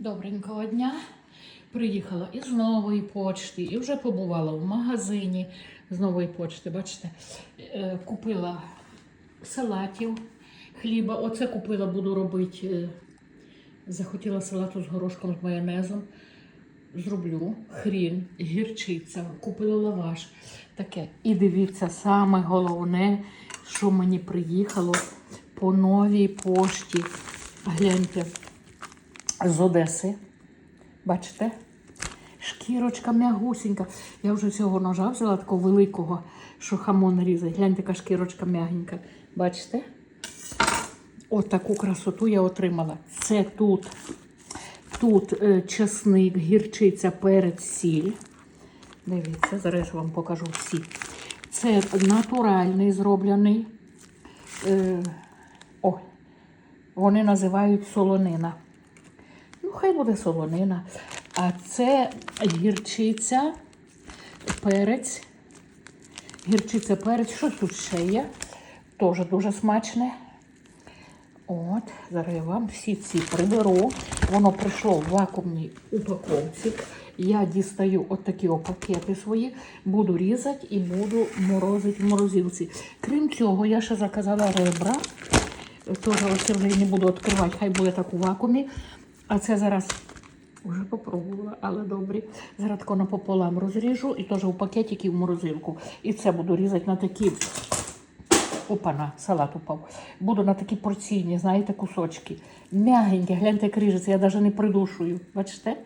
Добренького дня. Приїхала із нової почти і вже побувала в магазині з нової почти. Бачите, Е, купила салатів, хліба. Оце купила, буду робити. е, Захотіла салату з горошком з майонезом. Зроблю хрін, гірчиця, купила лаваш. Таке. І дивіться, саме головне, що мені приїхало по новій пошті. Гляньте, з Одеси. Бачите? Шкірочка м'ягусінька. Я вже цього ножа взяла такого великого, що хамон різать. Гляньте, яка шкірочка м'ягенька. Бачите? От таку красоту я отримала. Це тут, тут е, чесник, гірчиця, перець, сіль. Дивіться, зараз я вам покажу всі. Це натуральний зроблений. Е, о, вони називають солонина. Хай буде солонина. А це гірчиця, перець. Гірчиця, перець. Що тут ще є? Теж дуже смачне. От, зараз я вам всі ці приберу. Воно прийшло в вакуумній упаковці. Я дістаю от пакети свої, буду різати і буду морозити в морозилці. Крім цього, я ще заказала ребра. Теж оце вже не буду відкривати, хай буде так у вакуумі. А це зараз вже попробувала, але добрі. Зараз тако напополам розріжу і теж у пакетики в морозилку. І це буду різати на такі. Опана, салат упав. Буду на такі порційні, знаєте, кусочки. Мягенькі, гляньте, як ріжеться, я навіть не придушую. Бачите?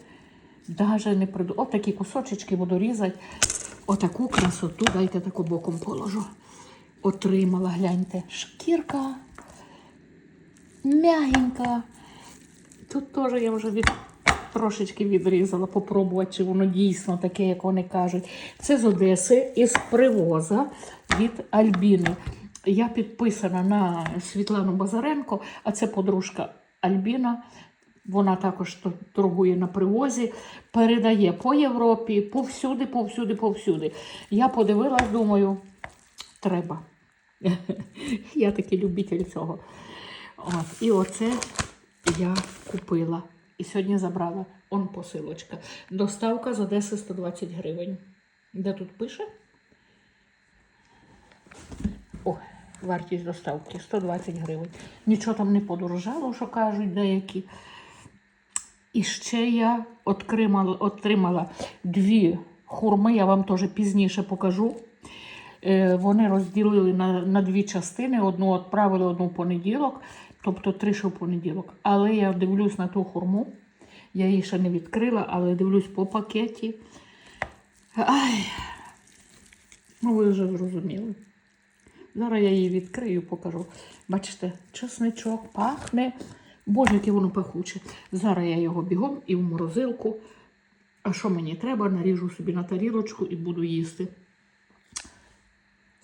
Даже не приду. От такі кусочечки буду різати. Отаку красоту, дайте таку боком положу. Отримала, гляньте. Шкірка м'ягенька. Тут теж я вже від, трошечки відрізала, попробувати, чи воно дійсно таке, як вони кажуть. Це з Одеси із привоза від Альбіни. Я підписана на Світлану Базаренко, а це подружка Альбіна. Вона також торгує на привозі, передає по Європі, повсюди, повсюди, повсюди. Я подивилась, думаю, треба. Я такий любитель цього. От, і оце я купила. І сьогодні забрала он посилочка. Доставка з Одеси 120 гривень. Де тут пише? О, вартість доставки 120 гривень. Нічого там не подорожало, що кажуть деякі. І ще я отримала, отримала дві хурми, я вам теж пізніше покажу. Е, Вони розділили на, на дві частини. Одну відправили одну понеділок, тобто три ще в понеділок. Але я дивлюсь на ту хурму. Я її ще не відкрила, але дивлюсь по пакеті. Ай, ну ви вже зрозуміли. Зараз я її відкрию, покажу. Бачите, чесничок пахне. Боже, яке воно пахуче. Зараз я його бігом і в морозилку. А що мені треба, наріжу собі на тарілочку і буду їсти.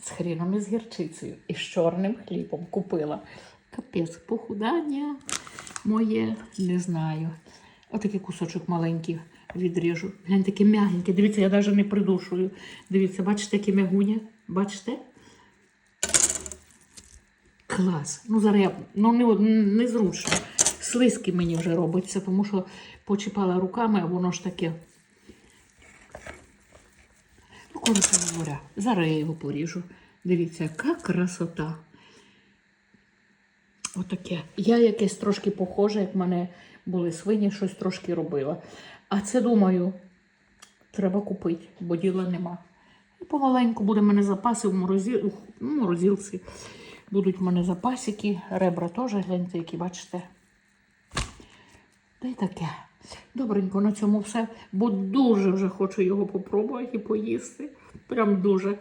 З хріном і з гірчицею і з чорним хлібом купила. Капець, похудання моє, не знаю. Отакий кусочок маленький відріжу. Глянь, таке м'ягеньке. Дивіться, я навіть не придушую. Дивіться, бачите, яке м'ягуня? Бачите? Клас. Ну, зараз я ну, не, незручно. Слизьки мені вже робиться, тому що почіпала руками, а воно ж таке. Ну, коротше говоря, зараз я його поріжу. Дивіться, яка красота. Отаке. Я якесь трошки похоже, як в мене були свині, щось трошки робила. А це, думаю, треба купити, бо діла нема. І помаленьку буде в мене запаси в морозі... ух, ну. Будуть в мене запасики, ребра теж, гляньте, які бачите. Та й таке. Добренько, на цьому все, бо дуже вже хочу його попробувати і поїсти. Прям дуже.